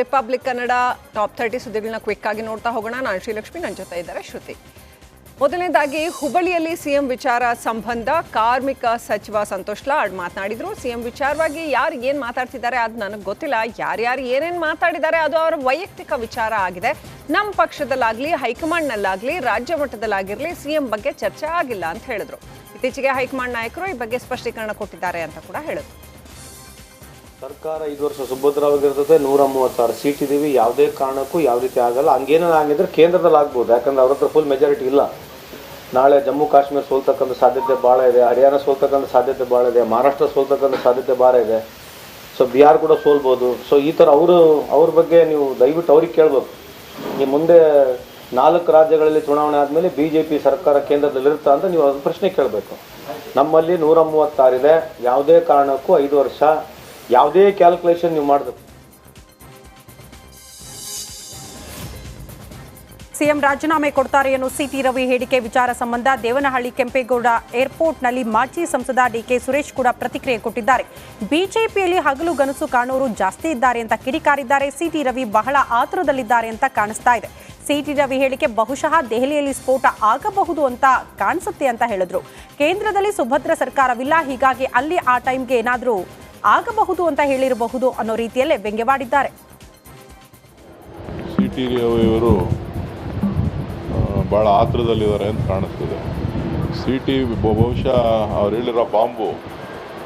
Republic Kannada top thirty ಸುದ್ದಿಗಳನ್ನ quick ಆಗಿ ನೋಡ್ತಾ ಹೋಗೋಣ. ನಾನು ಶ್ರೀಲಕ್ಷ್ಮಿ ನನ್ನ ಜೊತೆ ಇದ್ದಾರೆ ಶ್ರುತಿ. ಮೊದಲನೇದಾಗಿ, ಹುಬ್ಬಳ್ಳಿಯಲ್ಲಿ ಸಿಎಂ ವಿಚಾರ ಸಂಬಂಧ ಕಾರ್ಮಿಕ ಸಚಿವ ಸಂತೋಷ್ ಲಾಡ್ ಮಾತನಾಡಿದ್ರು. ಸಿಎಂ ವಿಚಾರವಾಗಿ ಯಾರು ಏನು ಮಾತಾಡ್ತಿದ್ದಾರೆ ಅದು ನನಗೆ ಗೊತ್ತಿಲ್ಲ. ಯಾರ್ಯಾರು ಏನೇನು ಮಾತಾಡಿದ್ದಾರೆ ಅದು ಅವರ ವೈಯಕ್ತಿಕ ವಿಚಾರ ಆಗಿದೆ. ನಮ್ಮ ಪಕ್ಷದಲ್ಲಾಗಲಿ, ಹೈಕಮಾಂಡ್ನಲ್ಲಾಗಲಿ, ರಾಜ್ಯ ಮಟ್ಟದಲ್ಲಾಗಿರಲಿ ಸಿಎಂ ಬಗ್ಗೆ ಚರ್ಚೆ ಆಗಿಲ್ಲ ಅಂತ ಹೇಳಿದ್ರು. ಇತ್ತೀಚೆಗೆ ಹೈಕಮಾಂಡ್ ನಾಯಕರು ಈ ಬಗ್ಗೆ ಸ್ಪಷ್ಟೀಕರಣ ಕೊಟ್ಟಿದ್ದಾರೆ ಅಂತ ಕೂಡ ಹೇಳಿದ್ರು. ಸರ್ಕಾರ ಐದು ವರ್ಷ ಸುಭದ್ರವಾಗಿರ್ತದೆ ನೂರ ಮೂವತ್ತಾರು ಸೀಟ್ ಇದೀವಿ, ಯಾವುದೇ ಕಾರಣಕ್ಕೂ ಯಾವ ರೀತಿ ಆಗಲ್ಲ. ಹಂಗೇನೋ ಆಗಿದ್ರೆ ಕೇಂದ್ರದಲ್ಲಿ ಆಗ್ಬೋದು, ಯಾಕಂದ್ರೆ ಅವ್ರ ಹತ್ರ ಫುಲ್ ಮೆಜಾರಿಟಿ ಇಲ್ಲ. ನಾಳೆ ಜಮ್ಮು ಕಾಶ್ಮೀರ ಸೋಲ್ತಕ್ಕಂಥ ಸಾಧ್ಯತೆ ಭಾಳ ಇದೆ, ಹರಿಯಾಣ ಸೋಲ್ತಕ್ಕಂಥ ಸಾಧ್ಯತೆ ಭಾಳ ಇದೆ, ಮಹಾರಾಷ್ಟ್ರ ಸೋಲ್ತಕ್ಕಂಥ ಸಾಧ್ಯತೆ ಭಾಳ ಇದೆ. ಸೊ ಬಿಹಾರ್ ಕೂಡ ಸೋಲ್ಬೋದು. ಸೊ ಈ ಥರ ಅವರು, ಅವ್ರ ಬಗ್ಗೆ ನೀವು ದಯವಿಟ್ಟು ಅವ್ರಿಗೆ ಕೇಳಬೇಕು. ನೀವು ಮುಂದೆ ನಾಲ್ಕು ರಾಜ್ಯಗಳಲ್ಲಿ ಚುನಾವಣೆ ಆದಮೇಲೆ ಬಿ ಜೆ ಪಿ ಸರ್ಕಾರ ಕೇಂದ್ರದಲ್ಲಿರುತ್ತಾ ಅಂತ ನೀವು ಅದು ಪ್ರಶ್ನೆ ಕೇಳಬೇಕು. ನಮ್ಮಲ್ಲಿ ನೂರ ಮೂವತ್ತಾರಿದೆ ಯಾವುದೇ ಕಾರಣಕ್ಕೂ ಐದು ವರ್ಷ ಯಾವುದೇ ಕ್ಯಾಲ್ಕುಲೇಷನ್ ನೀವು ಮಾಡಬೇಕು. ಸಿಎಂ ರಾಜೀನಾಮೆ ಕೊಡ್ತಾರೆ ಎನ್ನುವ ಸಿಟಿ ರವಿ ಹೇಳಿಕೆ ವಿಚಾರ ಸಂಬಂಧ ದೇವನಹಳ್ಳಿ ಕೆಂಪೇಗೌಡ ಏರ್ಪೋರ್ಟ್ನಲ್ಲಿ ಮಾಜಿ ಸಂಸದ ಡಿಕೆ ಸುರೇಶ್ ಕೂಡ ಪ್ರತಿಕ್ರಿಯೆ ಕೊಟ್ಟಿದ್ದಾರೆ. ಬಿಜೆಪಿಯಲ್ಲಿ ಹಗಲು ಗನಸು ಕಾಣೋರು ಜಾಸ್ತಿ ಇದ್ದಾರೆ ಅಂತ ಕಿಡಿಕಾರಿದ್ದಾರೆ. ಸಿಟಿ ರವಿ ಬಹಳ ಆತುರದಲ್ಲಿದ್ದಾರೆ ಅಂತ ಕಾಣಿಸ್ತಾ ಇದೆ. ಸಿಟಿ ರವಿ ಹೇಳಿಕೆ ಬಹುಶಃ ದೆಹಲಿಯಲ್ಲಿ ಸ್ಫೋಟ ಆಗಬಹುದು ಅಂತ ಕಾಣಿಸುತ್ತೆ ಅಂತ ಹೇಳಿದ್ರು. ಕೇಂದ್ರದಲ್ಲಿ ಸುಭದ್ರ ಸರ್ಕಾರವಿಲ್ಲ, ಹೀಗಾಗಿ ಅಲ್ಲಿ ಆ ಟೈಮ್ಗೆ ಏನಾದರೂ ಆಗಬಹುದು ಅಂತ ಹೇಳಿರಬಹುದು ಅನ್ನೋ ರೀತಿಯಲ್ಲೇ ವ್ಯಂಗ್ಯವಾಡಿದ್ದಾರೆ. ಸಿ ಟಿ ರವಿಯವರು ಭಾಳ ಆತುರದಲ್ಲಿದ್ದಾರೆ ಅಂತ ಕಾಣಿಸ್ತಿದೆ ಸಿ ಟಿ ಬಹುಶಃ ಅವ್ರು ಹೇಳಿರೋ ಬಾಂಬು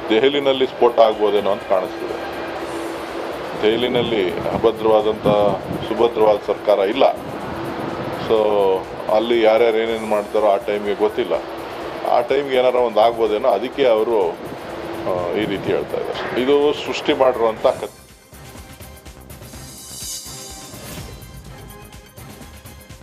ದೆಹಲಿನಲ್ಲಿ ಸ್ಫೋಟ ಆಗ್ಬೋದೇನೋ ಅಂತ ಕಾಣಿಸ್ತಿದೆ. ದೆಹಲಿನಲ್ಲಿ ಅಭದ್ರವಾದಂಥ ಸುಭದ್ರವಾದ ಸರ್ಕಾರ ಇಲ್ಲ. ಸೊ ಅಲ್ಲಿ ಯಾರ್ಯಾರು ಏನೇನು ಮಾಡ್ತಾರೋ ಆ ಟೈಮ್ಗೆ ಗೊತ್ತಿಲ್ಲ. ಆ ಟೈಮ್ಗೆ ಏನಾರ ಒಂದು ಆಗ್ಬೋದೇನೋ ಅದಕ್ಕೆ ಅವರು ಈ ರೀತಿ ಹೇಳ್ತಾ ಇದ್ದಾರೆ. ಇದು ಸೃಷ್ಟಿ ಮಾಡಿರುವಂಥ ಕಥೆ.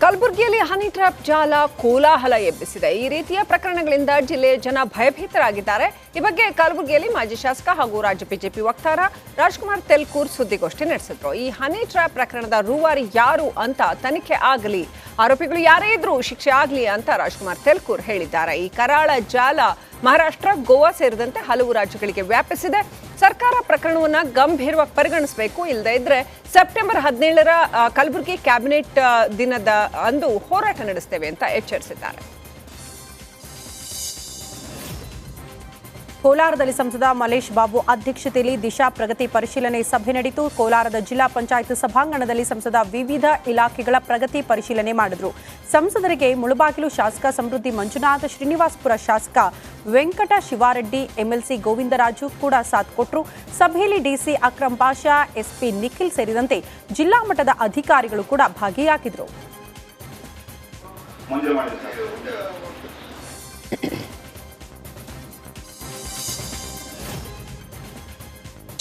ಕಲಬುರಗಿಯಲ್ಲಿ ಹನಿ ಟ್ರ್ಯಾಪ್ ಜಾಲ ಕೋಲಾಹಲ ಎಬ್ಬಿಸಿದೆ. ಈ ರೀತಿಯ ಪ್ರಕರಣಗಳಿಂದ ಜಿಲ್ಲೆಯ ಜನ ಭಯಭೀತರಾಗಿದ್ದಾರೆ. ಈ ಬಗ್ಗೆ ಕಲಬುರಗಿಯಲ್ಲಿ ಮಾಜಿ ಶಾಸಕ ಹಾಗೂ ರಾಜ್ಯ ಬಿಜೆಪಿ ವಕ್ತಾರ ರಾಜ್ಕುಮಾರ್ ತೆಲ್ಕೂರ್ ಸುದ್ದಿಗೋಷ್ಠಿ ನಡೆಸಿದ್ರು. ಈ ಹನಿ ಟ್ರ್ಯಾಪ್ ಪ್ರಕರಣದ ರೂವಾರಿ ಯಾರು ಅಂತ ತನಿಖೆ ಆಗಲಿ, ಆರೋಪಿಗಳು ಯಾರೇ ಇದ್ರೂ ಶಿಕ್ಷೆ ಆಗಲಿ ಅಂತ ರಾಜ್ಕುಮಾರ್ ತೆಲ್ಕೂರ್ ಹೇಳಿದ್ದಾರೆ. ಈ ಕರಾಳ ಜಾಲ ಮಹಾರಾಷ್ಟ್ರ, ಗೋವಾ ಸೇರಿದಂತೆ ಹಲವು ರಾಜ್ಯಗಳಿಗೆ ವ್ಯಾಪಿಸಿದೆ. ಸರ್ಕಾರ ಪ್ರಕರಣವನ್ನ ಗಂಭೀರವಾಗಿ ಪರಿಗಣಿಸಬೇಕು. ಇಲ್ಲದೇ ಇದ್ರೆ ಸೆಪ್ಟೆಂಬರ್ ಹದಿನೇಳರ ಕಲಬುರಗಿ ಕ್ಯಾಬಿನೆಟ್ ದಿನದ ಅಂದು ಹೋರಾಟ ನಡೆಸ್ತೇವೆ ಅಂತ ಎಚ್ಚರಿಸಿದ್ದಾರೆ. ಕೋಲಾರದಲ್ಲಿ ಸಂಸದ ಮಲೇಶ್ ಬಾಬು ಅಧ್ಯಕ್ಷತೆಯಲ್ಲಿ ದಿಶಾ ಪ್ರಗತಿ ಪರಿಶೀಲನೆ ಸಭೆ ನಡೆಯಿತು. ಕೋಲಾರದ ಜಿಲ್ಲಾ ಪಂಚಾಯತ್ ಸಭಾಂಗಣದಲ್ಲಿ ಸಂಸದ ವಿವಿಧ ಇಲಾಖೆಗಳ ಪ್ರಗತಿ ಪರಿಶೀಲನೆ ಮಾಡಿದರು. ಸಂಸದರಿಗೆ ಮುಳುಬಾಗಿಲು ಶಾಸಕ ಸಮೃದ್ಧಿ ಮಂಜುನಾಥ್, ಶ್ರೀನಿವಾಸ್ಪುರ ಶಾಸಕ ವೆಂಕಟ ಶಿವಾರೆಡ್ಡಿ, ಎಂಎಲ್ಸಿ ಗೋವಿಂದರಾಜು ಕೂಡ ಸಾಥ್ ಕೊಟ್ಟರು ಸಭೆಯಲ್ಲಿ ಡಿಸಿ ಅಕ್ರಮ್ ಪಾಷಾ, ಎಸ್ಪಿ ನಿಖಿಲ್ ಸೇರಿದಂತೆ ಜಿಲ್ಲಾ ಮಟ್ಟದ ಅಧಿಕಾರಿಗಳು ಕೂಡ ಭಾಗಿಯಾಗಿದ್ರು.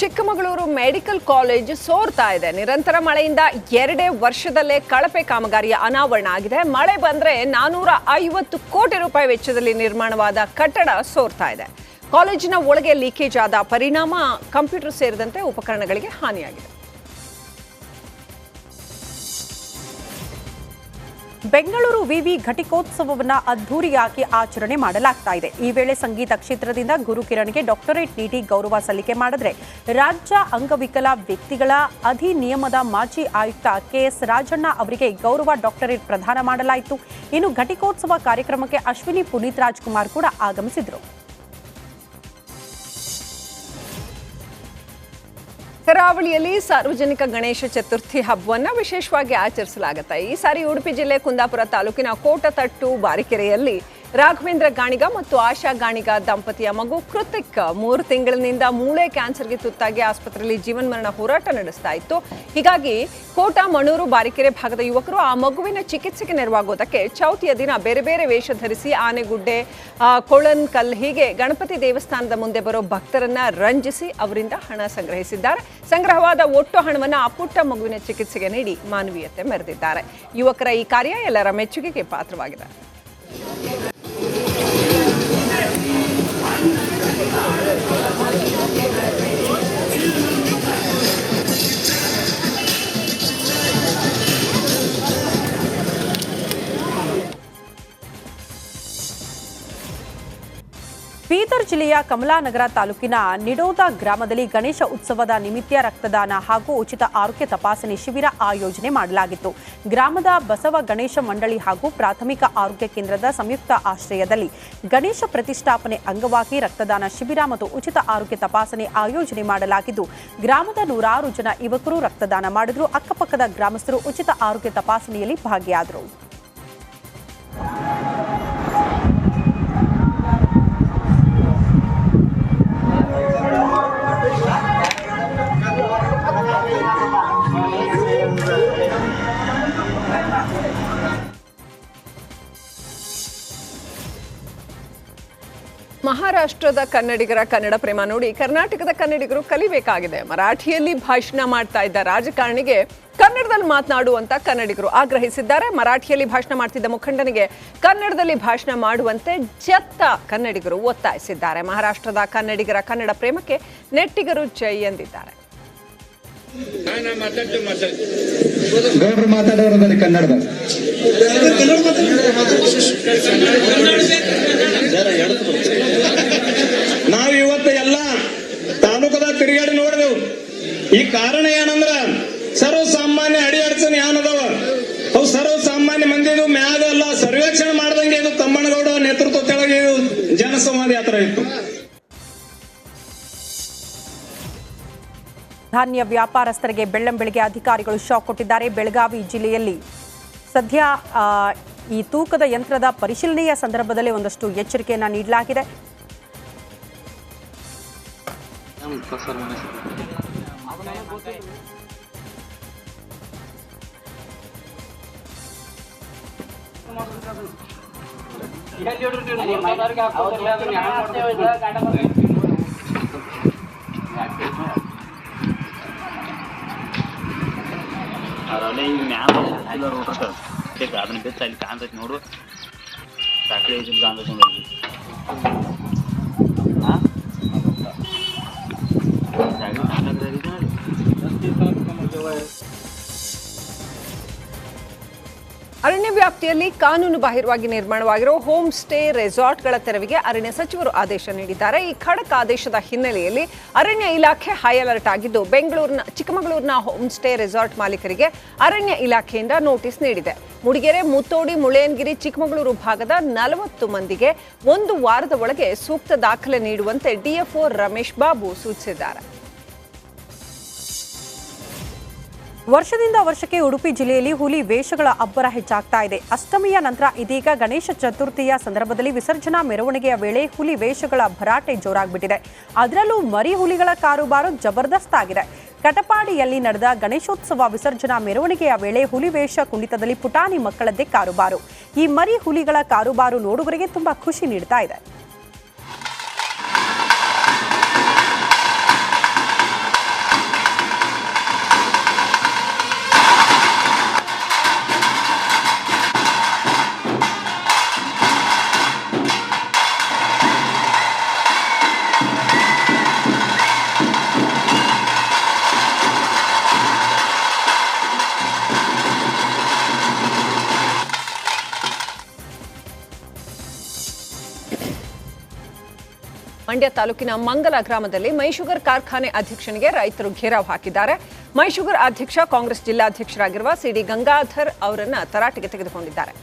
ಚಿಕ್ಕಮಗಳೂರು ಮೆಡಿಕಲ್ ಕಾಲೇಜ್ ಸೋರ್ತಾ ಇದೆ. ನಿರಂತರ ಮಳೆಯಿಂದ ಎರಡೇ ವರ್ಷದಲ್ಲೇ ಕಳಪೆ ಕಾಮಗಾರಿಯ ಅನಾವರಣ ಆಗಿದೆ. ಮಳೆ ಬಂದ್ರೆ ನಾನೂರ ಐವತ್ತು ಕೋಟಿ ರೂಪಾಯಿ ವೆಚ್ಚದಲ್ಲಿ ನಿರ್ಮಾಣವಾದ ಕಟ್ಟಡ ಸೋರ್ತಾ ಇದೆ. ಕಾಲೇಜಿನ ಒಳಗೆ ಲೀಕೇಜ್ ಆದ ಪರಿಣಾಮ ಕಂಪ್ಯೂಟರ್ ಸೇರಿದಂತೆ ಉಪಕರಣಗಳಿಗೆ ಹಾನಿಯಾಗಿದೆ. ಬೆಂಗಳೂರು ವಿವಿ ಘಟಿಕೋತ್ಸವವನ್ನು ಅದ್ಧೂರಿಯಾಗಿ ಆಚರಣೆ ಮಾಡಲಾಗ್ತಾ ಇದೆ. ಈ ವೇಳೆ ಸಂಗೀತ ಕ್ಷೇತ್ರದಿಂದ ಗುರುಕಿರಣ್ಗೆ ಡಾಕ್ಟರೇಟ್ ನೀಡಿ ಗೌರವ ಸಲ್ಲಿಕೆ ಮಾಡಿದ್ರೆ ರಾಜ್ಯ ಅಂಗವಿಕಲ ವ್ಯಕ್ತಿಗಳ ಅಧಿನಿಯಮದ ಮಾಜಿ ಆಯುಕ್ತ ಕೆಎಸ್ ರಾಜಣ್ಣ ಅವರಿಗೆ ಗೌರವ ಡಾಕ್ಟರೇಟ್ ಪ್ರದಾನ ಮಾಡಲಾಯಿತು. ಇನ್ನು ಘಟಿಕೋತ್ಸವ ಕಾರ್ಯಕ್ರಮಕ್ಕೆ ಅಶ್ವಿನಿ ಪುನೀತ್ ರಾಜ್ಕುಮಾರ್ ಕೂಡ ಆಗಮಿಸಿದ್ರು. ಕರಾವಳಿಯಲ್ಲಿ ಸಾರ್ವಜನಿಕ ಗಣೇಶ ಚತುರ್ಥಿ ಹಬ್ಬವನ್ನು ವಿಶೇಷವಾಗಿ ಆಚರಿಸಲಾಗುತ್ತೆ ಈ ಸಾರಿ ಉಡುಪಿ ಜಿಲ್ಲೆ ಕುಂದಾಪುರ ತಾಲೂಕಿನ ಕೋಟತಟ್ಟು ಬಾರಿಕೆರೆಯಲ್ಲಿ ರಾಘವೇಂದ್ರ ಗಾಣಿಗ ಮತ್ತು ಆಶಾ ಗಾಣಿಗ ದಂಪತಿಯ ಮಗು ಕೃತಿಕ್ ಮೂರು ತಿಂಗಳಿನಿಂದ ಮೂಳೆ ಕ್ಯಾನ್ಸರ್ಗೆ ತುತ್ತಾಗಿ ಆಸ್ಪತ್ರೆಯಲ್ಲಿ ಜೀವನ್ಮರಣ ಹೋರಾಟ ನಡೆಸ್ತಾ ಇತ್ತು. ಹೀಗಾಗಿ ಕೋಟ ಮಣೂರು ಬಾರಿಕೆರೆ ಭಾಗದ ಯುವಕರು ಆ ಮಗುವಿನ ಚಿಕಿತ್ಸೆಗೆ ನೆರವಾಗೋದಕ್ಕೆ ಚೌತಿಯ ದಿನ ಬೇರೆ ಬೇರೆ ವೇಷ ಧರಿಸಿ ಆನೆಗುಡ್ಡೆ ಕೊಳನ್ಕಲ್ ಕೊಳನ್ ಕಲ್ ಹೀಗೆ ಗಣಪತಿ ದೇವಸ್ಥಾನದ ಮುಂದೆ ಬರೋ ಭಕ್ತರನ್ನ ರಂಜಿಸಿ ಅವರಿಂದ ಹಣ ಸಂಗ್ರಹಿಸಿದ್ದಾರೆ. ಸಂಗ್ರಹವಾದ ಒಟ್ಟು ಹಣವನ್ನು ಆ ಪುಟ್ಟ ಮಗುವಿನ ಚಿಕಿತ್ಸೆಗೆ ನೀಡಿ ಮಾನವೀಯತೆ ಮೆರೆದಿದ್ದಾರೆ. ಯುವಕರ ಈ ಕಾರ್ಯ ಎಲ್ಲರ ಮೆಚ್ಚುಗೆಗೆ ಪಾತ್ರವಾಗಿದೆ. Thank you. ಬೀದರ್ ಜಿಲ್ಲೆಯ ಕಮಲಾನಗರ ತಾಲೂಕಿನ ನಿಡೋದ ಗ್ರಾಮದಲ್ಲಿ ಗಣೇಶ ಉತ್ಸವದ ನಿಮಿತ್ತ ರಕ್ತದಾನ ಹಾಗೂ ಉಚಿತ ಆರೋಗ್ಯ ತಪಾಸಣೆ ಶಿಬಿರ ಆಯೋಜನೆ ಮಾಡಲಾಗಿತ್ತು. ಗ್ರಾಮದ ಬಸವ ಗಣೇಶ ಮಂಡಳಿ ಹಾಗೂ ಪ್ರಾಥಮಿಕ ಆರೋಗ್ಯ ಕೇಂದ್ರದ ಸಂಯುಕ್ತ ಆಶ್ರಯದಲ್ಲಿ ಗಣೇಶ ಪ್ರತಿಷ್ಠಾಪನೆ ಅಂಗವಾಗಿ ರಕ್ತದಾನ ಶಿಬಿರ ಮತ್ತು ಉಚಿತ ಆರೋಗ್ಯ ತಪಾಸಣೆ ಆಯೋಜನೆ ಮಾಡಲಾಗಿದ್ದು, ಗ್ರಾಮದ ನೂರಾರು ಜನ ಯುವಕರು ರಕ್ತದಾನ ಮಾಡಿದ್ರು. ಅಕ್ಕಪಕ್ಕದ ಗ್ರಾಮಸ್ಥರು ಉಚಿತ ಆರೋಗ್ಯ ತಪಾಸಣೆಯಲ್ಲಿ ಭಾಗಿಯಾದರು. ಮಹಾರಾಷ್ಟ್ರದ ಕನ್ನಡಿಗರ ಕನ್ನಡ ಪ್ರೇಮ ನೋಡಿ ಕರ್ನಾಟಕದ ಕನ್ನಡಿಗರು ಕಲಿಬೇಕಾಗಿದೆ. ಮರಾಠಿಯಲ್ಲಿ ಭಾಷಣ ಮಾಡ್ತಾ ಇದ್ದ ರಾಜಕಾರಣಿಗೆ ಕನ್ನಡದಲ್ಲಿ ಮಾತನಾಡುವಂತ ಕನ್ನಡಿಗರು ಆಗ್ರಹಿಸಿದ್ದಾರೆ. ಮರಾಠಿಯಲ್ಲಿ ಭಾಷಣ ಮಾಡ್ತಿದ್ದ ಮುಖಂಡನಿಗೆ ಕನ್ನಡದಲ್ಲಿ ಭಾಷಣ ಮಾಡುವಂತೆ ಜತ್ತ ಕನ್ನಡಿಗರು ಒತ್ತಾಯಿಸಿದ್ದಾರೆ. ಮಹಾರಾಷ್ಟ್ರದ ಕನ್ನಡಿಗರ ಕನ್ನಡ ಪ್ರೇಮಕ್ಕೆ ನೆಟ್ಟಿಗರು ಜೈ ಎಂದಿದ್ದಾರೆ. ನಾವು ಇವತ್ತು ಎಲ್ಲ ತಾಲೂಕದ ತಿರುಗಾಡಿ ನೋಡಿದೆವು. ಈ ಕಾರಣ ಏನಂದ್ರ, ಸರ್ವಸಾಮಾನ್ಯ ಅಡಿ ಅಡಚಣೆ ಏನದವ ಅವು ಸರ್ವಸಾಮಾನ್ಯ ಮಂದಿದು ಮ್ಯಾಗ ಎಲ್ಲ ಸರ್ವೇಕ್ಷಣೆ ಮಾಡ್ದಂಗೆ ಇದು ತಮ್ಮನಗೌಡ ನೇತೃತ್ವ ಕೆಳಗೆ ಇದು ಜನಸಂವಾದ ಯಾತ್ರೆ ಇತ್ತು. ಧಾನ್ಯ ವ್ಯಾಪಾರಸ್ಥರಿಗೆ ಬೆಳ್ಳಂಬೆಳಗ್ಗೆ ಅಧಿಕಾರಿಗಳು ಶಾಕ್ ಕೊಟ್ಟಿದ್ದಾರೆ ಬೆಳಗಾವಿ ಜಿಲ್ಲೆಯಲ್ಲಿ. ಸದ್ಯ ಈ ತೂಕದ ಯಂತ್ರದ ಪರಿಶೀಲನೆಯ ಸಂದರ್ಭದಲ್ಲಿ ಒಂದಷ್ಟು ಎಚ್ಚರಿಕೆಯನ್ನು ನೀಡಲಾಗಿದೆ. ಅದರಲ್ಲೇ ಈಗ ಮ್ಯಾಲ ಇಲ್ಲ ರೋಟ್ರಕ ಬೇಕು ಅದನ್ನ ಬೆಚ್ಚ ಅಲ್ಲಿ ಕಾಣ್ತೈತಿ ನೋಡು ಸಾಕಡೆ ಇದ್ದಿದ್ದು ಕಾಣ್ತೈತಿ ನೋಡಿ ಅರಣ್ಯ ವ್ಯಾಪ್ತಿಯಲ್ಲಿ ಕಾನೂನು ಬಾಹಿರವಾಗಿ ನಿರ್ಮಾಣವಾಗಿರೋ ಹೋಮ್ ಸ್ಟೇ ರೆಸಾರ್ಟ್ಗಳ ತೆರವಿಗೆ ಅರಣ್ಯ ಸಚಿವರು ಆದೇಶ ನೀಡಿದ್ದಾರೆ. ಈ ಖಡಕ್ ಆದೇಶದ ಹಿನ್ನೆಲೆಯಲ್ಲಿ ಅರಣ್ಯ ಇಲಾಖೆ ಹೈ ಅಲರ್ಟ್ ಆಗಿದ್ದು, ಬೆಂಗಳೂರಿನ, ಚಿಕ್ಕಮಗಳೂರಿನ ಹೋಮ್ ಸ್ಟೇ ರೆಸಾರ್ಟ್ ಮಾಲೀಕರಿಗೆ ಅರಣ್ಯ ಇಲಾಖೆಯಿಂದ ನೋಟಿಸ್ ನೀಡಿದೆ. ಮುಡಿಗೆರೆ, ಮುತ್ತೋಡಿ ಮುಳ್ಳಯ್ಯನಗಿರಿ ಚಿಕ್ಕಮಗಳೂರು ಭಾಗದ ನಲವತ್ತು ಮಂದಿಗೆ ಒಂದು ವಾರದ ಒಳಗೆ ಸೂಕ್ತ ದಾಖಲೆ ನೀಡುವಂತೆ ಡಿಎಫ್ಒ ರಮೇಶ್ ಬಾಬು ಸೂಚಿಸಿದ್ದಾರೆ. ವರ್ಷದಿಂದ ವರ್ಷಕ್ಕೆ ಉಡುಪಿ ಜಿಲ್ಲೆಯಲ್ಲಿ ಹುಲಿ ವೇಷಗಳ ಅಬ್ಬರ ಹೆಚ್ಚಾಗ್ತಾ ಇದೆ. ಅಷ್ಟಮಿಯ ನಂತರ ಇದೀಗ ಗಣೇಶ ಚತುರ್ಥಿಯ ಸಂದರ್ಭದಲ್ಲಿ ವಿಸರ್ಜನಾ ಮೆರವಣಿಗೆಯ ವೇಳೆ ಹುಲಿ ವೇಷಗಳ ಭರಾಟೆ ಜೋರಾಗ್ಬಿಟ್ಟಿದೆ. ಅದರಲ್ಲೂ ಮರಿ ಹುಲಿಗಳ ಕಾರುಬಾರು ಜಬರ್ದಸ್ತ್ ಆಗಿದೆ ಕಟಪಾಡಿಯಲ್ಲಿ ನಡೆದ ಗಣೇಶೋತ್ಸವ ವಿಸರ್ಜನಾ ಮೆರವಣಿಗೆಯ ವೇಳೆ ಹುಲಿ ವೇಷ ಕುಣಿತದಲ್ಲಿ ಪುಟಾಣಿ ಮಕ್ಕಳದ್ದೇ ಕಾರುಬಾರು. ಈ ಮರಿ ಹುಲಿಗಳ ಕಾರುಬಾರು ನೋಡುಗರಿಗೆ ತುಂಬಾ ಖುಷಿ ನೀಡ್ತಾ ಇದೆ. ಮಂಡ್ಯ ತಾಲೂಕಿನ ಮಂಗಲ ಗ್ರಾಮದಲ್ಲಿ ಮೈಶುಗರ್ ಕಾರ್ಖಾನೆ ಅಧ್ಯಕ್ಷನಿಗೆ ರೈತರು ಘೇರಾವ್ ಹಾಕಿದ್ದಾರೆ. ಮೈಶುಗರ್ ಅಧ್ಯಕ್ಷ, ಕಾಂಗ್ರೆಸ್ ಜಿಲ್ಲಾಧ್ಯಕ್ಷರಾಗಿರುವ ಸಿಡಿ ಗಂಗಾಧರ್ ಅವರನ್ನ ತರಾಟೆಗೆ ತೆಗೆದುಕೊಂಡಿದ್ದಾರೆ.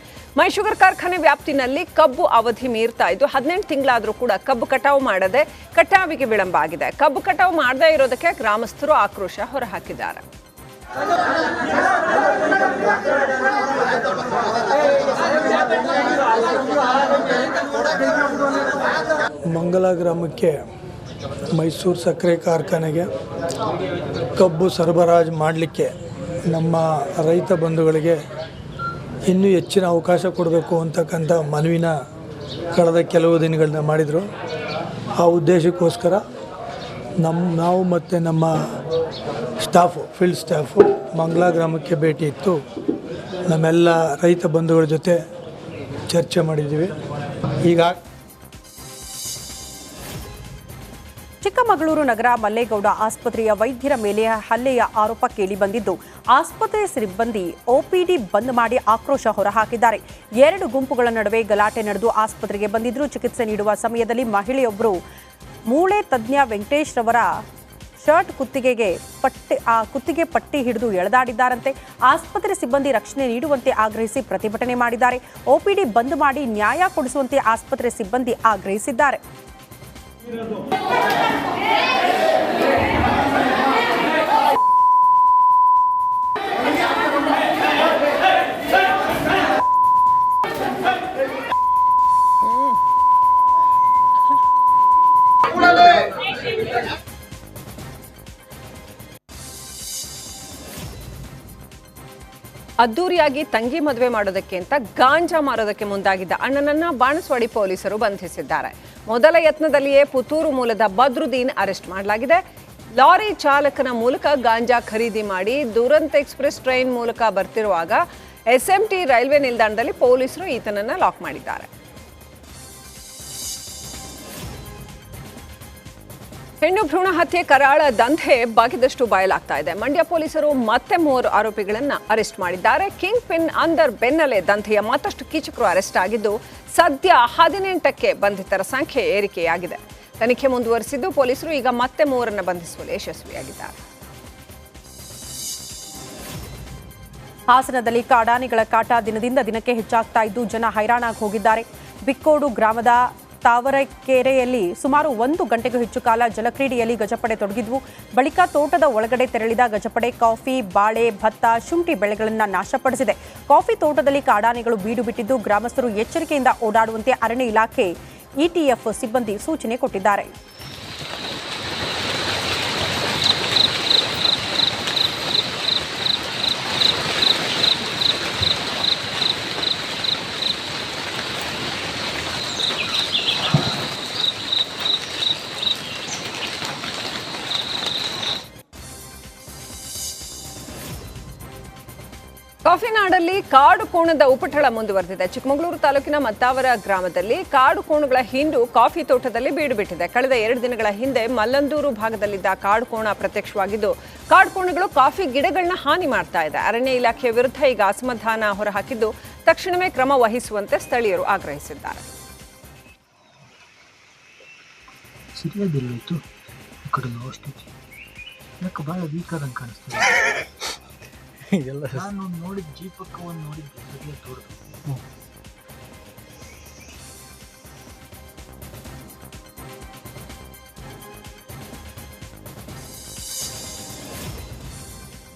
ಮೈಶುಗರ್ ಕಾರ್ಖಾನೆ ವ್ಯಾಪ್ತಿನಲ್ಲಿ ಕಬ್ಬು ಅವಧಿ ಮೀರ್ತಾ ಇದ್ದು, ಹದಿನೆಂಟು ತಿಂಗಳಾದರೂ ಕೂಡ ಕಬ್ಬು ಕಟಾವು ಮಾಡದೆ ಕಟಾವಿಗೆ ವಿಳಂಬ ಆಗಿದೆ. ಕಬ್ಬು ಕಟಾವು ಮಾಡದೇ ಇರೋದಕ್ಕೆ ಗ್ರಾಮಸ್ಥರು ಆಕ್ರೋಶ ಹೊರಹಾಕಿದ್ದಾರೆ. ಮಂಗಲ ಗ್ರಾಮಕ್ಕೆ ಮೈಸೂರು ಸಕ್ಕರೆ ಕಾರ್ಖಾನೆಗೆ ಕಬ್ಬು ಸರಬರಾಜು ಮಾಡಲಿಕ್ಕೆ ನಮ್ಮ ರೈತ ಬಂಧುಗಳಿಗೆ ಇನ್ನೂ ಹೆಚ್ಚಿನ ಅವಕಾಶ ಕೊಡಬೇಕು ಅಂತಕ್ಕಂಥ ಮನವಿನ ಕಳೆದ ಕೆಲವು ದಿನಗಳನ್ನ ಮಾಡಿದರು. ಆ ಉದ್ದೇಶಕ್ಕೋಸ್ಕರ ನಮ್ಮ ನಾವು ಮತ್ತು ನಮ್ಮ ಸ್ಟಾಫು ಫೀಲ್ಡ್ ಸ್ಟಾಫು ಮಂಗ್ಲಾ ಗ್ರಾಮಕ್ಕೆ ಭೇಟಿ ಇತ್ತು ನಮ್ಮೆಲ್ಲ ರೈತ ಬಂಧುಗಳ ಜೊತೆ ಚರ್ಚೆ ಮಾಡಿದ್ದೀವಿ ಈಗ ಚಿಕ್ಕಮಗಳೂರು ನಗರ ಮಲ್ಲೇಗೌಡ ಆಸ್ಪತ್ರೆಯ ವೈದ್ಯರ ಮೇಲೆ ಹಲ್ಲೆಯ ಆರೋಪ ಕೇಳಿಬಂದಿದ್ದು ಆಸ್ಪತ್ರೆ ಸಿಬ್ಬಂದಿ ಒಪಿಡಿ ಬಂದ್ ಮಾಡಿ ಆಕ್ರೋಶ ಹೊರಹಾಕಿದ್ದಾರೆ ಎರಡು ಗುಂಪುಗಳ ನಡುವೆ ಗಲಾಟೆ ನಡೆದು ಆಸ್ಪತ್ರೆಗೆ ಬಂದಿದ್ರು ಚಿಕಿತ್ಸೆ ನೀಡುವ ಸಮಯದಲ್ಲಿ ಮಹಿಳೆಯೊಬ್ಬರು ಮೂಳೆ ತಜ್ಞ ವೆಂಕಟೇಶ್ ರವರ ಶರ್ಟ್ ಕುತ್ತಿಗೆಗೆ ಪಟ್ಟಿ, ಆ ಕುತ್ತಿಗೆ ಪಟ್ಟಿ ಹಿಡಿದು ಎಳೆದಾಡಿದ್ದಾರಂತೆ. ಆಸ್ಪತ್ರೆ ಸಿಬ್ಬಂದಿ ರಕ್ಷಣೆ ನೀಡುವಂತೆ ಆಗ್ರಹಿಸಿ ಪ್ರತಿಭಟನೆ ಮಾಡಿದ್ದಾರೆ. ಓಪಿಡಿ ಬಂದ್ ಮಾಡಿ ನ್ಯಾಯ ಕೊಡಿಸುವಂತೆ ಆಸ್ಪತ್ರೆ ಸಿಬ್ಬಂದಿ ಆಗ್ರಹಿಸಿದ್ದಾರೆ. ಅದ್ದೂರಿಯಾಗಿ ತಂಗಿ ಮದುವೆ ಮಾಡೋದಕ್ಕೆ ಅಂತ ಗಾಂಜಾ ಮಾರೋದಕ್ಕೆ ಮುಂದಾಗಿದ್ದ ಅಣ್ಣನನ್ನ ಬಾಣಸ್ವಾಡಿ ಪೊಲೀಸರು ಬಂಧಿಸಿದ್ದಾರೆ. ಮೊದಲ ಯತ್ನದಲ್ಲಿಯೇ ಪುತ್ತೂರು ಮೂಲದ ಬದ್ರುದ್ದೀನ್ ಅರೆಸ್ಟ್ ಮಾಡಲಾಗಿದೆ. ಲಾರಿ ಚಾಲಕನ ಮೂಲಕ ಗಾಂಜಾ ಖರೀದಿ ಮಾಡಿ ದುರಂತ ಎಕ್ಸ್ಪ್ರೆಸ್ ಟ್ರೈನ್ ಮೂಲಕ ಬರ್ತಿರುವಾಗ ಎಸ್ಎಂಟಿ ರೈಲ್ವೆ ನಿಲ್ದಾಣದಲ್ಲಿ ಪೊಲೀಸರು ಈತನನ್ನ ಲಾಕ್ ಮಾಡಿದ್ದಾರೆ. ಹೆಣ್ಣು ಭ್ರೂಣ ಹತ್ಯೆ ಕರಾಳ ದಂಧೆ ಬಾಗಿದಷ್ಟು ಬಯಲಾಗ್ತಾ ಇದೆ. ಮಂಡ್ಯ ಪೊಲೀಸರು ಮತ್ತೆ ಮೂವರು ಆರೋಪಿಗಳನ್ನು ಅರೆಸ್ಟ್ ಮಾಡಿದ್ದಾರೆ. ಕಿಂಗ್ ಪಿನ್ ಅಂದರ್ ಬೆನ್ನಲೆ ದಂಧೆಯ ಮತ್ತಷ್ಟು ಕೀಚಕರು ಅರೆಸ್ಟ್ ಆಗಿದ್ದು, ಸದ್ಯ ಹದಿನೆಂಟಕ್ಕೆ ಬಂಧಿತರ ಸಂಖ್ಯೆ ಏರಿಕೆಯಾಗಿದೆ. ತನಿಖೆ ಮುಂದುವರಿಸಿದ್ದು, ಪೊಲೀಸರು ಈಗ ಮತ್ತೆ ಮೂವರನ್ನ ಬಂಧಿಸುವಲ್ಲಿ ಯಶಸ್ವಿಯಾಗಿದ್ದಾರೆ. ಹಾಸನದಲ್ಲಿ ಕಾಡಾನೆಗಳ ಕಾಟ ದಿನದಿಂದ ದಿನಕ್ಕೆ ಹೆಚ್ಚಾಗ್ತಾ ಇದ್ದು, ಜನ ಹೈರಾಣಾಗಿ ಹೋಗಿದ್ದಾರೆ. ಬಿಕ್ಕೋಡು ಗ್ರಾಮದ ತಾವರಕೆರೆಯಲ್ಲಿ ಸುಮಾರು ಒಂದು ಗಂಟೆಗೂ ಹೆಚ್ಚು ಕಾಲ ಜಲಕ್ರೀಡೆಯಲ್ಲಿ ಗಜಪಡೆ ತೊಡಗಿದ್ವು. ಬಳಿಕ ತೋಟದ ಒಳಗಡೆ ತೆರಳಿದ ಗಜಪಡೆ ಕಾಫಿ, ಬಾಳೆ, ಭತ್ತ, ಶುಂಠಿ ಬೆಳೆಗಳನ್ನು ನಾಶಪಡಿಸಿದೆ. ಕಾಫಿ ತೋಟದಲ್ಲಿ ಕಾಡಾನೆಗಳು ಬೀಡು ಬಿಟ್ಟಿದ್ದು ಗ್ರಾಮಸ್ಥರು ಎಚ್ಚರಿಕೆಯಿಂದ ಓಡಾಡುವಂತೆ ಅರಣ್ಯ ಇಲಾಖೆ ಇಟಿಎಫ್ ಸಿಬ್ಬಂದಿ ಸೂಚನೆ ಕೊಟ್ಟಿದ್ದಾರೆ. ಕಾಫಿನಾಡಲ್ಲಿ ಕಾಡು ಕೋಣದ ಉಪಟಳ ಮುಂದುವರೆದಿದೆ. ಚಿಕ್ಕಮಗಳೂರು ತಾಲೂಕಿನ ಮತ್ತಾವರ ಗ್ರಾಮದಲ್ಲಿ ಕಾಡು ಕೋಣಗಳ ಹಿಂಡು ಕಾಫಿ ತೋಟದಲ್ಲಿ ಬೀಡು ಬಿಟ್ಟಿದೆ. ಕಳೆದ ಎರಡು ದಿನಗಳ ಹಿಂದೆ ಮಲ್ಲಂದೂರು ಭಾಗದಲ್ಲಿದ್ದ ಕಾಡು ಕೋಣ ಪ್ರತ್ಯಕ್ಷವಾಗಿದ್ದು, ಕಾಡು ಕೋಣಗಳು ಕಾಫಿ ಗಿಡಗಳನ್ನ ಹಾನಿ ಮಾಡ್ತಾ ಇದೆ. ಅರಣ್ಯ ಇಲಾಖೆಯ ವಿರುದ್ಧ ಈಗ ಅಸಮಾಧಾನ ಹೊರಹಾಕಿದ್ದು, ತಕ್ಷಣವೇ ಕ್ರಮ ವಹಿಸುವಂತೆ ಸ್ಥಳೀಯರು ಆಗ್ರಹಿಸಿದ್ದಾರೆ. ಯಾಕೆ ಕಾಣಿಸ್ತದೆ ನಾನು ನೋಡಿದ ಜೀಪಕ್ಕ ಒಂದು ನೋಡಿದ್ದೆ ಸರಿಯಾಗಿ ತೋರ್ದು.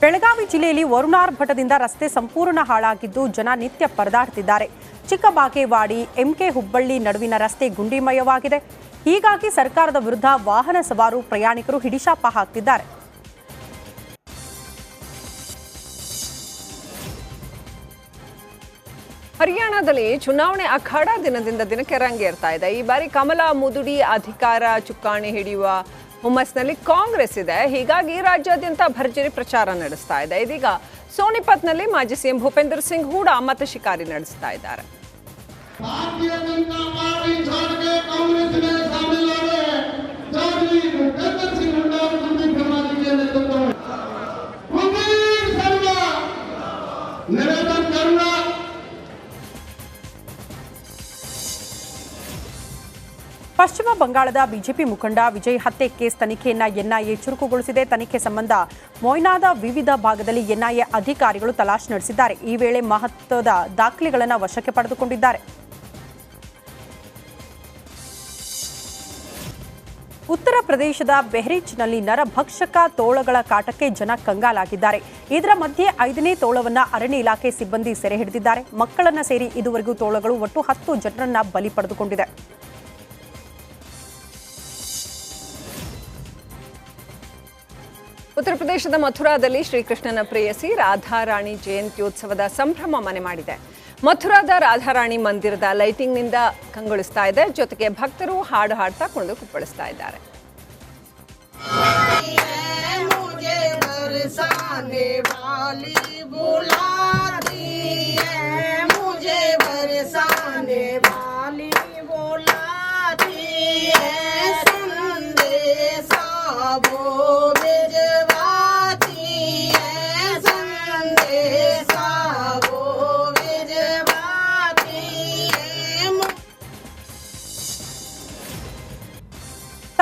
ಬೆಳಗಾವಿ ಜಿಲ್ಲೆಯಲ್ಲಿ ವರುಣಾರ್ಭಟದಿಂದ ರಸ್ತೆ ಸಂಪೂರ್ಣ ಹಾಳಾಗಿದ್ದು ಜನ ನಿತ್ಯ ಪರದಾಡ್ತಿದ್ದಾರೆ. ಚಿಕ್ಕಬಾಗೇವಾಡಿ ಎಂಕೆ ಹುಬ್ಬಳ್ಳಿ ನಡುವಿನ ರಸ್ತೆ ಗುಂಡಿಮಯವಾಗಿದೆ. ಹೀಗಾಗಿ ಸರ್ಕಾರದ ವಿರುದ್ಧ ವಾಹನ ಸವಾರು ಪ್ರಯಾಣಿಕರು ಹಿಡಿಶಾಪ ಹಾಕ್ತಿದ್ದಾರೆ. ಹರಿಯಾಣದಲ್ಲಿ ಚುನಾವಣೆ ಅಖಾಡ ದಿನದಿಂದ ದಿನಕ್ಕೆ ರಂಗೇರ್ತಾ ಇದೆ. ಈ ಬಾರಿ ಕಮಲ ಮುದುಡಿ ಅಧಿಕಾರ ಚುಕ್ಕಾಣಿ ಹಿಡಿಯುವ ಹುಮ್ಮಸ್ನಲ್ಲಿ ಕಾಂಗ್ರೆಸ್ ಇದೆ. ಹೀಗಾಗಿ ರಾಜ್ಯಾದ್ಯಂತ ಭರ್ಜರಿ ಪ್ರಚಾರ ನಡೆಸ್ತಾ ಇದೆ. ಇದೀಗ ಸೋನಿಪತ್ನಲ್ಲಿ ಮಾಜಿ ಸಿಎಂ ಭೂಪೇಂದ್ರ ಸಿಂಗ್ ಹೂಡಾ ಮತ ಶಿಕಾರಿ ನಡೆಸ್ತಾ ಇದ್ದಾರೆ. ಬಂಗಾಳದ ಬಿಜೆಪಿ ಮುಖಂಡ ವಿಜಯ್ ಹತ್ಯೆ ಕೇಸ್ ತನಿಖೆಯನ್ನ ಎನ್ಐಎ ಚುರುಕುಗೊಳಿಸಿದೆ. ತನಿಖೆ ಸಂಬಂಧ ಮೊಯ್ನಾದ ವಿವಿಧ ಭಾಗದಲ್ಲಿ ಎನ್ಐಎ ಅಧಿಕಾರಿಗಳು ತಲಾಶ್ ನಡೆಸಿದ್ದಾರೆ. ಈ ವೇಳೆ ಮಹತ್ವದ ದಾಖಲೆಗಳನ್ನು ವಶಕ್ಕೆ ಪಡೆದುಕೊಂಡಿದ್ದಾರೆ. ಉತ್ತರ ಪ್ರದೇಶದ ಬೆಹ್ರಿಚ್ನಲ್ಲಿ ನರಭಕ್ಷಕ ತೋಳಗಳ ಕಾಟಕ್ಕೆ ಜನ ಕಂಗಾಲಾಗಿದ್ದಾರೆ. ಇದರ ಮಧ್ಯೆ ಐದನೇ ತೋಳವನ್ನ ಅರಣ್ಯ ಇಲಾಖೆ ಸಿಬ್ಬಂದಿ ಸೆರೆ ಹಿಡಿದಿದ್ದಾರೆ. ಮಕ್ಕಳನ್ನ ಸೇರಿ ಇದುವರೆಗೂ ತೋಳಗಳು ಒಟ್ಟು ಹತ್ತು ಜನರನ್ನ ಬಲಿ ಪಡೆದುಕೊಂಡಿದೆ. ಉತ್ತರ ಪ್ರದೇಶದ ಮಥುರಾದಲ್ಲಿ ಶ್ರೀಕೃಷ್ಣನ ಪ್ರೇಯಸಿ ರಾಧಾರಾಣಿ ಜಯಂತ್ಯೋತ್ಸವದ ಸಂಭ್ರಮ ಮನೆ ಮಾಡಿದೆ ಮಥುರಾದ ರಾಧಾರಾಣಿ ಮಂದಿರದ ಲೈಟಿಂಗ್ನಿಂದ ಕಂಗೊಳಿಸ್ತಾ ಇದೆ ಜೊತೆಗೆ ಭಕ್ತರು ಹಾಡು ಹಾಡ್ತಾ ಕುಣಿದು ಕುಪ್ಪಳಿಸ್ತಾ ಇದ್ದಾರೆ मुझे बरसाने वाली बुलाती है मुझे बरसाने वाली बुलाती है संदेशा वो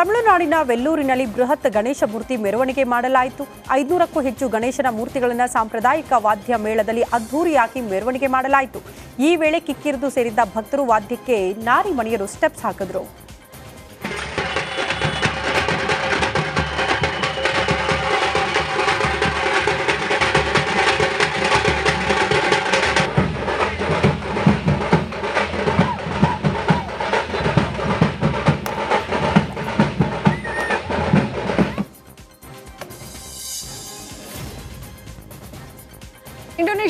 ತಮಿಳುನಾಡಿನ ವೆಲ್ಲೂರಿನಲ್ಲಿ ಬೃಹತ್ ಗಣೇಶ ಮೂರ್ತಿ ಮೆರವಣಿಗೆ ಮಾಡಲಾಯಿತು. ಐದುನೂರಕ್ಕೂ ಹೆಚ್ಚು ಗಣೇಶನ ಮೂರ್ತಿಗಳನ್ನು ಸಾಂಪ್ರದಾಯಿಕ ವಾದ್ಯ ಮೇಳದಲ್ಲಿ ಅದ್ಧೂರಿಯಾಗಿ ಮೆರವಣಿಗೆ ಮಾಡಲಾಯಿತು. ಈ ವೇಳೆ ಕಿಕ್ಕಿರಿದು ಸೇರಿದ್ದ ಭಕ್ತರು ವಾದ್ಯಕ್ಕೆ ನಾರಿ ಮಣಿಯರು ಸ್ಟೆಪ್ಸ್ ಹಾಕಿದ್ರು.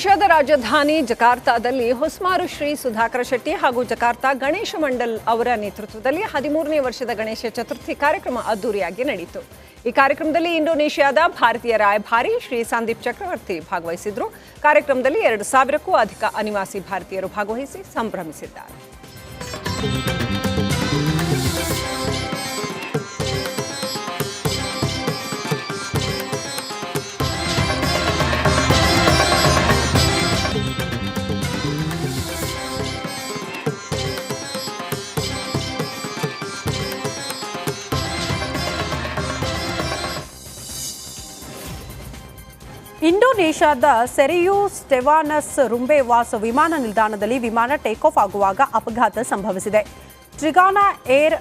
ಇಂಡೋನೇಷ್ಯಾದ ರಾಜಧಾನಿ ಜಕಾರ್ತಾದಲ್ಲಿ ಹೊಸ್ಮಾರು ಶ್ರೀ ಸುಧಾಕರ ಶೆಟ್ಟಿ ಹಾಗೂ ಜಕಾರ್ತಾ ಗಣೇಶ ಮಂಡಲ್ ಅವರ ನೇತೃತ್ವದಲ್ಲಿ ಹದಿಮೂರನೇ ವರ್ಷದ ಗಣೇಶ ಚತುರ್ಥಿ ಕಾರ್ಯಕ್ರಮ ಅದ್ದೂರಿಯಾಗಿ ನಡೆಯಿತು. ಈ ಕಾರ್ಯಕ್ರಮದಲ್ಲಿ ಇಂಡೋನೇಷ್ಯಾದ ಭಾರತೀಯ ರಾಯಭಾರಿ ಶ್ರೀ ಸಂದೀಪ್ ಚಕ್ರವರ್ತಿ ಭಾಗವಹಿಸಿದ್ರು. ಕಾರ್ಯಕ್ರಮದಲ್ಲಿ ಎರಡು ಸಾವಿರಕ್ಕೂ ಅಧಿಕ ಅನಿವಾಸಿ ಭಾರತೀಯರು ಭಾಗವಹಿಸಿ ಸಂಭ್ರಮಿಸಿದ್ದಾರೆ. ಇಂಡೋನೇಷ್ಯಾದ ಸೆರಿಯು ಸ್ಟೆವಾನಸ್ ರುಂಬೆವಾಸ್ ವಿಮಾನ ನಿಲ್ದಾಣದಲ್ಲಿ ವಿಮಾನ ಟೇಕ್ ಆಫ್ ಆಗುವಾಗ ಅಪಘಾತ ಸಂಭವಿಸಿದೆ. ಟ್ರಿಗಾನಾ ಏರ್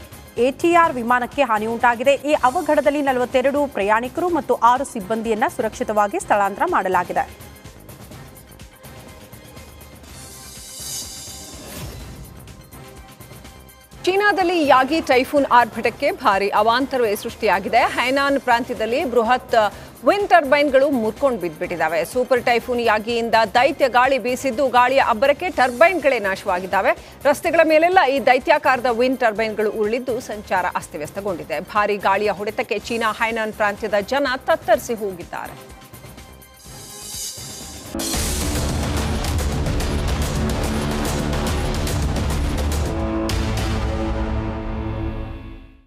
ಎಟಿಆರ್ ವಿಮಾನಕ್ಕೆ ಹಾನಿ ಉಂಟಾಗಿದೆ. ಈ ಅವಘಡದಲ್ಲಿ ನಲವತ್ತೆರಡು ಪ್ರಯಾಣಿಕರು ಮತ್ತು ಆರು ಸಿಬ್ಬಂದಿಯನ್ನ ಸುರಕ್ಷಿತವಾಗಿ ಸ್ಥಳಾಂತರ ಮಾಡಲಾಗಿದೆ. ಚೀನಾದಲ್ಲಿ ಯಾಗಿ ಟೈಫೂನ್ ಆರ್ಭಟಕ್ಕೆ ಭಾರಿ ಅವಾಂತರವೇ ಸೃಷ್ಟಿಯಾಗಿದೆ. ಹೈನಾನ್ ಪ್ರಾಂತ್ಯದಲ್ಲಿ ಬೃಹತ್ ವಿಂಡ್ ಟರ್ಬೈನ್ಗಳು ಮುರ್ಕೊಂಡು ಬಿದ್ದುಬಿಟ್ಟಿದ್ದಾವೆ ಸೂಪರ್ ಟೈಫೂನ್ ಯಾಗಿಯಿಂದ ದೈತ್ಯ ಗಾಳಿ ಬೀಸಿದ್ದು ಗಾಳಿಯ ಅಬ್ಬರಕ್ಕೆ ಟರ್ಬೈನ್ಗಳೇ ನಾಶವಾಗಿದ್ದಾವೆ. ರಸ್ತೆಗಳ ಮೇಲೆಲ್ಲ ಈ ದೈತ್ಯಾಕಾರದ ವಿಂಡ್ ಟರ್ಬೈನ್ಗಳು ಉರುಳಿದ್ದು ಸಂಚಾರ ಅಸ್ತವ್ಯಸ್ತಗೊಂಡಿದೆ. ಭಾರಿ ಗಾಳಿಯ ಹೊಡೆತಕ್ಕೆ ಚೀನಾ, ಹೈನಾನ್ ಪ್ರಾಂತ್ಯದ ಜನ ತತ್ತರಿಸಿ ಹೋಗಿದ್ದಾರೆ.